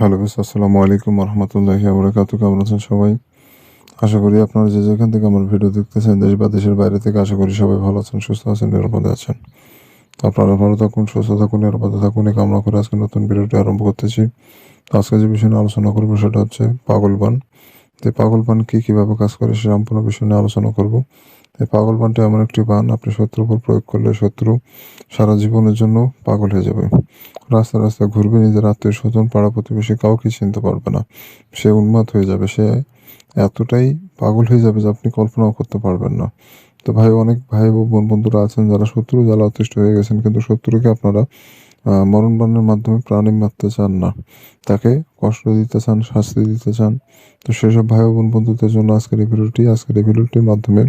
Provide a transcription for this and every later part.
Hello বেশ আসসালামু আলাইকুম রহমতুল্লাহি আবরাকাতু কেমন আছেন সবাই? আশা করি আপনারা যে যেখান থেকে আমার ভিডিও দেখতেছেন, দেশ বা দেশের বাইরে থেকে, আশা করি সবাই ভালো আছেন, সুস্থ আছেন, নিরাপদে আছেন। তো আপনারা ভালো থাকুন, সুস্থ থাকুন, নিরাপদে থাকুন, এই কামনা করে আজকে নতুন ভিডিওটি আরম্ভ করতেছি। তো আজকে যে বিষয় নিয়ে আলোচনা করব সেটা হচ্ছে পাগলবান তো এই পাগলবান কি কীভাবে কাজ করে, সে সম্পূর্ণ বিষয় নিয়ে আলোচনা করব। এই পাগল বানটা এমন একটি বান আপনি শত্রুর উপর প্রয়োগ করলে শত্রু সারা জীবনের জন্য পাগল হয়ে যাবে। রাস্তায় রাস্তায় ঘুরবে নিজের আত্মীয় স্বজন পাড়া প্রতিবেশী কাউকে চিনতে পারবে না। সে উন্মাদ হয়ে যাবে সে এতটাই পাগল হয়ে যাবে যে আপনি কল্পনাও করতে পারবেন না। তো ভাই অনেক ভাই ও বোন বন্ধুরা আছেন যারা শত্রু জ্বালা অতিষ্ঠ হয়ে গেছেন কিন্তু শত্রুকে আপনারা আহ, মরণ বানের মাধ্যমে প্রাণী মারতে চান না। তাকে কষ্ট দিতে চান শাস্তি দিতে চান। তো সেসব ভাই বোন বন্ধুদের জন্য আজকের এই ভিডিওটি আজকের এই ভিডিওটির মাধ্যমে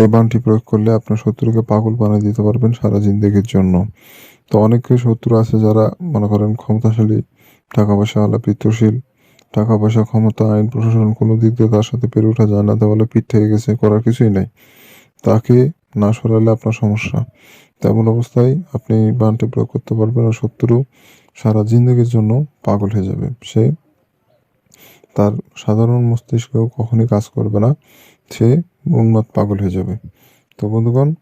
এই বানটি প্রয়োগ করলে আপনার শত্রুকে পাগল বানিয়ে দিতে পারবেন সারা জিন্দগির জন্য। তো অনেকে শত্রু আছে যারা, মনে করেন, ক্ষমতাশালী টাকা পয়সাওয়ালা পিত্তশীল টাকা পয়সা ক্ষমতা, আইন, প্রশাসন, কোনো দিক দিয়ে তার সাথে পেরে ওঠা যায় না দেওয়ালে পিঠ থেকে গেছে, করার কিছুই নাই। তাকে না সরালে আপনার সমস্যা। তেমন অবস্থায় আপনি বানটি প্রয়োগ করতে পারবেন আর শত্রু সারা জিন্দগির জন্য পাগল হয়ে যাবে। সে তার সাধারণ মস্তিষ্কেও কখনই কাজ করবে না। সে উন্মাদ পাগল হয়ে যাবে। তো বন্ধুগণ,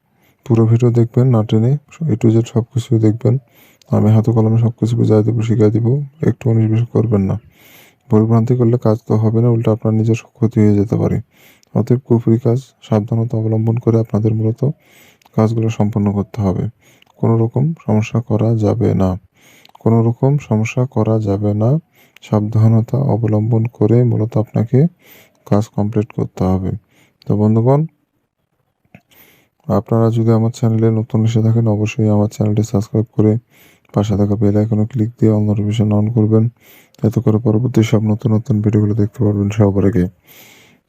পুরো ভিডিও দেখবেন, না টেনে এ টু জেড সব কিছু দেখবেন। আমি হাতে কলমে সব কিছু বুঝাই দেবো, শিখাই দিব, একটু উনিশ করবেন না। ভুলভ্রান্তি করলে কাজ তো হবে না, উল্টা আপনার নিজের ক্ষতি হয়ে যেতে পারে। অতএব কুফরি কাজ সাবধানতা অবলম্বন করে আপনাদের মূলত কাজগুলো সম্পন্ন করতে হবে। কোনো রকম সমস্যা করা যাবে না। কোনো রকম সমস্যা করা যাবে না। সাবধানতা অবলম্বন করে মূলত আপনাকে কাজ কমপ্লিট করতে হবে। তো বন্ধুগণ, আপনারা যদি আমার চ্যানেলে নতুন এসে থাকেন, অবশ্যই আমার চ্যানেলটি সাবস্ক্রাইব করে পাশে থাকা বেল আইকনে ক্লিক দিয়ে অল নোটিফিকেশন অন করবেন। এতে করে পরবর্তী সব নতুন নতুন ভিডিওগুলো দেখতে পারবেন সবার আগে।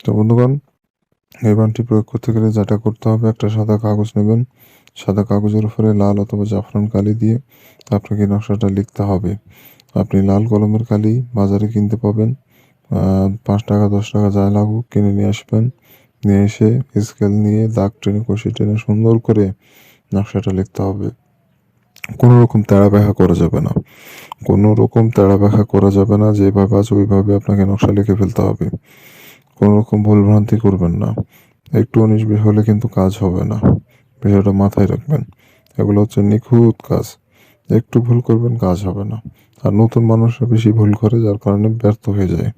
তো বন্ধুগণ, এই বানটি প্রয়োগ করতে গেলে যেটা করতে হবে, একটা সাদা কাগজ নেবেন। সাদা কাগজের উপরে লাল অথবা জাফরান কালি দিয়ে আপনাকে নকশাটা লিখতে হবে। আপনি লাল কলমের কালি বাজারে কিনতে পাবেন। পাঁচ টাকা, দশ টাকা যাই লাগুক, কিনে নিয়ে আসবেন। নিয়ে এসে স্কেল নিয়ে দাগ টেনে, কষি টেনে সুন্দর করে নকশাটা লিখতে হবে। কোনো রকম তেড়া ব্যাখা করা যাবে না। কোনো রকম তেড়া ব্যাখা করা যাবে না যেভাবে আছে ওইভাবে আপনাকে নকশা লিখে ফেলতে হবে। কোনো রকম ভুল ভ্রান্তি করবেন না। একটু উনিশ হলে কিন্তু কাজ হবে না। বিষয়টা মাথায় রাখবেন। এগুলো হচ্ছে নিখুঁত কাজ। একটু ভুল করবেন, কাজ হবে না। আর নতুন মানুষরা বেশি ভুল করে, যার কারণে ব্যর্থ হয়ে যায়।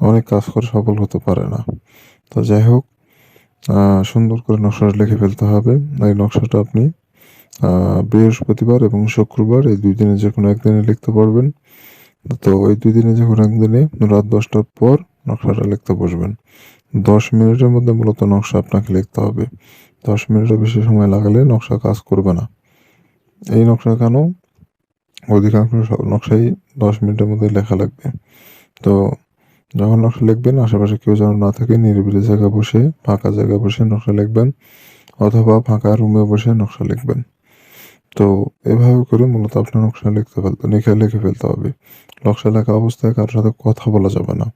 অনেক কাজ করে সফল হতে পারে না। তো যাই হোক সুন্দর করে নকশাটা লিখে ফেলতে হবে। এই নকশাটা আপনি বৃহস্পতিবার এবং শুক্রবার, এই দুই দিনে যে কোনো একদিনে লিখতে পারবেন। তো এই দুই দিনে যে কোনো একদিনে রাত দশটার পর নকশাটা লিখতে বসবেন। দশ মিনিটের মধ্যে মূলত নকশা আপনাকে লিখতে হবে। দশ মিনিটের বেশি সময় লাগালে নকশা কাজ করবে না। এই নকশা কেন? অধিকাংশ নকশাই দশ মিনিটের মধ্যে লেখা লাগবে। তো যখন নকশা লিখবেন, আশেপাশে কেউ যেন না থাকে, নিরিবিলি জায়গায় বসে, ফাঁকা জায়গায় বসে নকশা লিখবেন, অথবা ফাঁকা রুমে বসে নকশা লিখবেন। তো এভাবে করে মূলত আপনার নকশা লিখতে ফেলতে, লিখে লিখে ফেলতে হবে। নকশা লেখা অবস্থায় কারোর সাথে কথা বলা যাবে না।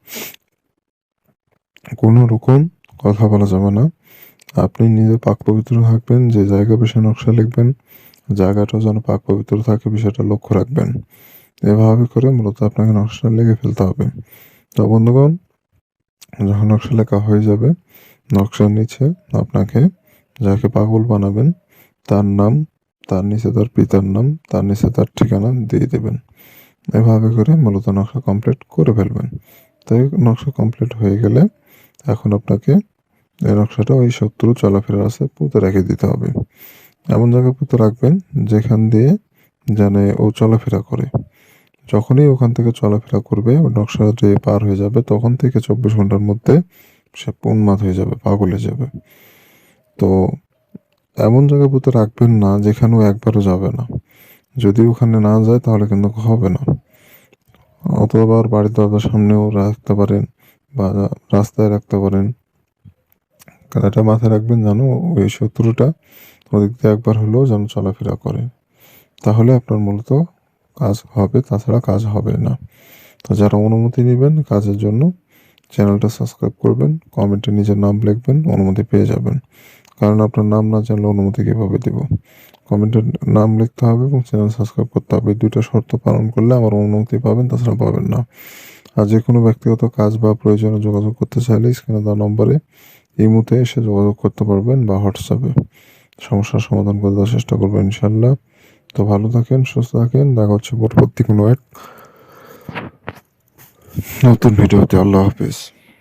কোনো রকম কথা বলা যাবে না। আপনি নিজে পাক পবিত্র থাকবেন, যে জায়গা বসে নকশা লিখবেন, জায়গাটাও যেন পাক পবিত্র থাকে বিষয়টা লক্ষ্য রাখবেন। এভাবে করে মূলত আপনাকে নকশা লিখে ফেলতে হবে। তো বন্ধুগণ, যখন নকশা লেখা হয়ে যাবে, নকশার নিচে আপনাকে যাকে পাগল বানাবেন, তার নাম, তার নিচে তার পিতার নাম, তার নিচে তার ঠিকানা দিয়ে দেবেন। এভাবে করে মূলত নকশা কমপ্লিট করে ফেলবেন। তাই নকশা কমপ্লিট হয়ে গেলে এখন আপনাকে এই নকশাটা ওই শত্রু চলাফেরা আছে পুঁতে রেখে দিতে হবে। এমন জায়গায় পুঁতে রাখবেন যেখান দিয়ে জানে ও চলাফেরা করে। যখনই ওখান থেকে চলাফেরা করবে নকশা যে পার হয়ে যাবে, তখন থেকে চব্বিশ ঘণ্টার মধ্যে সে উন্মাদ হয়ে যাবে, পাগল যাবে। তো এমন জায়গায় পুঁতে রাখবেন না যেখানে একবারও যাবে না। যদি ওখানে না যায়, তাহলে কিন্তু হবে না। অথবা বাড়ির দরজার সামনেও রাখতে পারেন বা রাস্তায় রাখতে পারেন। এটা মাথায় রাখবেন জানো ওই শত্রুটা ওদিক দিয়ে একবার হলেও যেন চলাফেরা করে। তাহলে আপনার মূলত কাজ হবে, তাছাড়া কাজ হবে না। তো যারা অনুমতি নেবেন কাজের জন্য, চ্যানেলটা সাবস্ক্রাইব করবেন, কমেন্টে নিজের নাম লিখবেন, অনুমতি পেয়ে যাবেন। কারণ আপনার নাম না জানলে অনুমতি কীভাবে দেব? কমেন্টে নাম লিখতে হবে এবং চ্যানেল সাবস্ক্রাইব করতে হবে। দুইটা শর্ত পালন করলে আমার অনুমতি পাবেন, তাছাড়া পাবেন না। আর যে কোনো ব্যক্তিগত কাজ বা প্রয়োজনে যোগাযোগ করতে চাইলে স্ক্রিনে দেওয়া নম্বরে ইমুতে এসে যোগাযোগ করতে পারবেন বা হোয়াটসঅ্যাপে। সমস্যার সমাধান করে দেওয়ার চেষ্টা করবেন ইনশাল্লাহ তো ভালো থাকেন সুস্থ থাকেন। দেখা হচ্ছে পরবর্তী কোনো এক নতুন ভিডিওতে। আল্লাহ হাফিজ।